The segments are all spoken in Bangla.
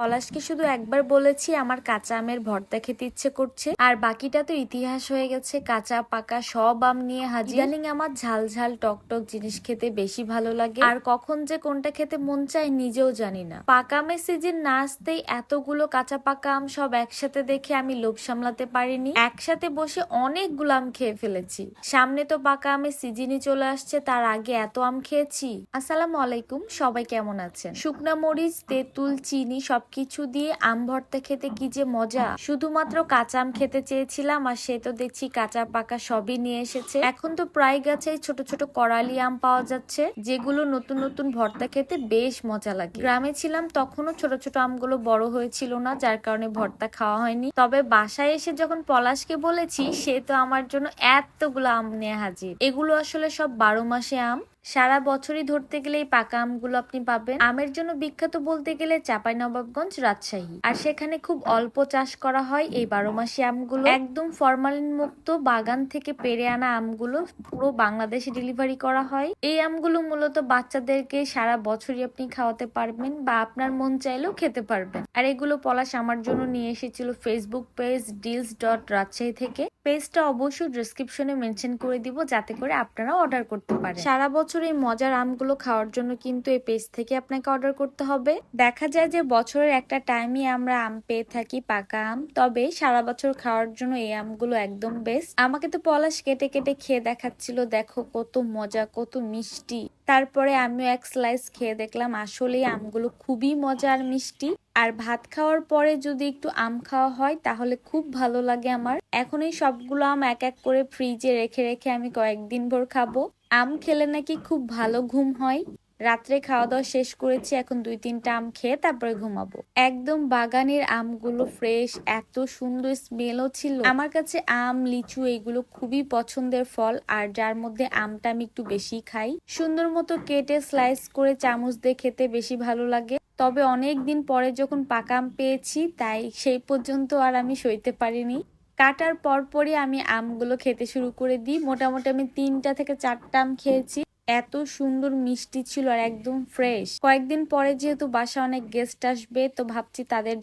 পলাশকে শুধু একবার বলেছি আমার কাঁচা আমের ভর্তা খেতে ইচ্ছে করছে। আর বাকিটা তো ইতিহাস হয়ে গেছে। কাঁচা, পাকা সব আম নিয়ে হাজির। আমার ঝাল ঝাল টক টক জিনিস খেতে বেশি ভালো লাগে। আর কখন যে কোনটা খেতে মন চায় নিজেও জানি না। পাকা আমের সিজন না আসতেই এতগুলো কাঁচা, পাকা আম সব একসাথে দেখে আমি লোভ সামলাতে পারিনি। একসাথে বসে অনেকগুলো আম খেয়ে ফেলেছি। সামনে তো পাকা আমের সিজনই চলে আসছে, তার আগে এত আম খেয়েছি। আসসালামু আলাইকুম, সবাই কেমন আছেন? শুকনা মরিচ, তেঁতুল, চিনি সবকিছু দিয়ে আম ভর্তা খেতে কি যে মজা। শুধুমাত্র কাঁচা আম খেতে চেয়েছিলাম আর সে তো দেখছি কাঁচা পাকা সবই নিয়ে এসেছে। এখন তো প্রায় গাছেই ছোট ছোট করালি আম পাওয়া যাচ্ছে, যেগুলো নতুন নতুন ভর্তা খেতে বেশ মজা লাগে। গ্রামে ছিলাম তখনও ছোট ছোট আমগুলো বড় হয়েছিল না, যার কারণে ভর্তা খাওয়া হয়নি। তবে বাসায় এসে যখন পলাশকে বলেছি, সে তো আমার জন্য এতগুলো আম নিয়ে হাজির। এগুলো আসলে সব বারো মাসে আম। সারা বছরই ধরতে গেলে এই পাকা আমগুলো আপনি পাবেন। আমের জন্য বিখ্যাত বলতে গেলে চাপাই নবাবগঞ্জ রাজশাহী। আর সেখানে খুব অল্প চাষ করা হয় এই বারো মাসি আমগুলো। একদম ফরমালিন মুক্ত বাগান থেকে পেরে আনা আমগুলো পুরো বাংলাদেশে ডেলিভারি করা হয়। এই আমগুলো মূলত বাচ্চাদেরকে সারা বছরই আপনি খাওয়াতে পারবেন বা আপনার মন চাইলেও খেতে পারবেন। আর এগুলো পলাশ আমার জন্য নিয়ে এসেছিল Facebook page deals dot Rajshahi থেকে পেজটা অবশ্যই ডিসক্রিপশনে মেনশন করে দিব যাতে করে আপনারা অর্ডার করতে পারেন। সারা বছর এই মজার আমগুলো খাওয়ার জন্য কিন্তু এই পেজ থেকে আপনাকে অর্ডার করতে হবে। দেখা যায় যে বছরের একটা টাইমই আমরা আম পেয়ে থাকি পাকা আম, তবে সারা বছর খাওয়ার জন্য এই আমগুলো একদম বেস্ট আমাকে তো পলাশ কেটে কেটে খেয়ে দেখাচ্ছিল, দেখো কত মজা, কত মিষ্টি। তারপরে আমিও এক স্লাইস খেয়ে দেখলাম আসলে আমগুলো খুবই মজার মিষ্টি। আর ভাত খাওয়ার পরে যদি একটু আম খাওয়া হয়, তাহলে খুব ভালো লাগে আমার। এখন এই সবগুলো আম এক এক করে ফ্রিজে রেখে রেখে আমি কয়েকদিন ভর খাব। আম খেলে নাকি খুব ভালো ঘুম হয়। রাত্রে খাওয়া দাওয়া শেষ করেছি, এখন দুই তিনটা আম খেয়ে তারপরে ঘুমাবো। একদম বাগানের আমগুলো ফ্রেশ এত সুন্দর স্মেলও ছিল। আমার কাছে আম, লিচু এগুলো খুবই পছন্দের ফল, আর যার মধ্যে আমটা আমি একটু বেশি খাই। সুন্দর মতো কেটে স্লাইস করে চামচ দিয়ে খেতে বেশি ভালো লাগে। তবে অনেক দিন পরে যখন পাকা আম পেয়েছি, তাই সেই পর্যন্ত আর আমি সইতে পারিনি। কাটার পরপরই আমি আমগুলো খেতে শুরু করে দিই। মোটামুটি আমি তিনটা থেকে চারটা আম খেয়েছি। এত সুন্দর মিষ্টি ছিল আর একদম ফ্রেশ কয়েকদিন পরে যেহেতু বাসা অনেক গেস্ট আসবে, তো ভাবছি তাদের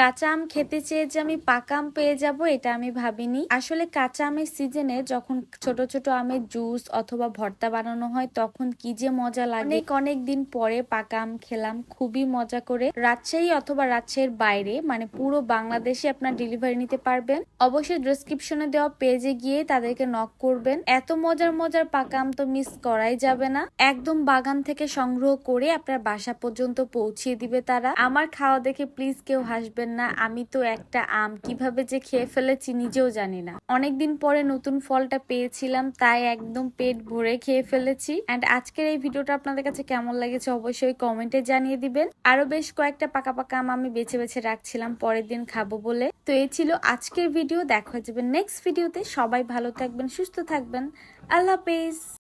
কাঁচা আম খেতে চেয়ে যে আমি পাকা আম পেয়ে যাব, এটা আমি ভাবিনি। আসলে কাঁচা আমের সিজনে যখন ছোট ছোট আমের জুস অথবা ভর্তা বানানো হয়, তখন কি যে মজা লাগে। অনেক অনেক দিন পরে পাকা আম খেলাম, খুবই মজা করে। রাজশাহী অথবা রাজশাহীর বাইরে মানে পুরো বাংলাদেশে আপনার ডেলিভারি নিতে পারবেন। অবশ্যই ডিসক্রিপশনে দেওয়া পেজে গিয়ে তাদেরকে নক করবেন। এত মজার মজার পাকা আম তো মিস করাই যাবে না। একদম বাগান থেকে সংগ্রহ করে আপনার বাসা পর্যন্ত পৌঁছিয়ে দিবে তারা। আমার খাওয়া দেখে প্লিজ কেউ হাসবে করবেন না, আমি তো একটা আম, কীভাবে যে খেয়ে ফেলেছি নিজেও জানি না। অনেকদিন পরে নতুন ফলটা পেয়েছিলাম, তাই একদম পেট ভরে খেয়ে ফেলেছি। অ্যান্ড আজকের এই ভিডিওটা আপনাদের কাছে কেমন লেগেছে অবশ্যই কমেন্টে জানিয়ে দিবেন। আরও বেশ কয়েকটা পাকা পাকা আম আমি বেছে বেছে রাখছিলাম, পরের দিন খাব বলে। তো এই ছিল আজকের ভিডিও, দেখা যাবে নেক্সট ভিডিওতে সবাই ভালো থাকবেন, সুস্থ থাকবেন। আল্লাহ হাফেজ।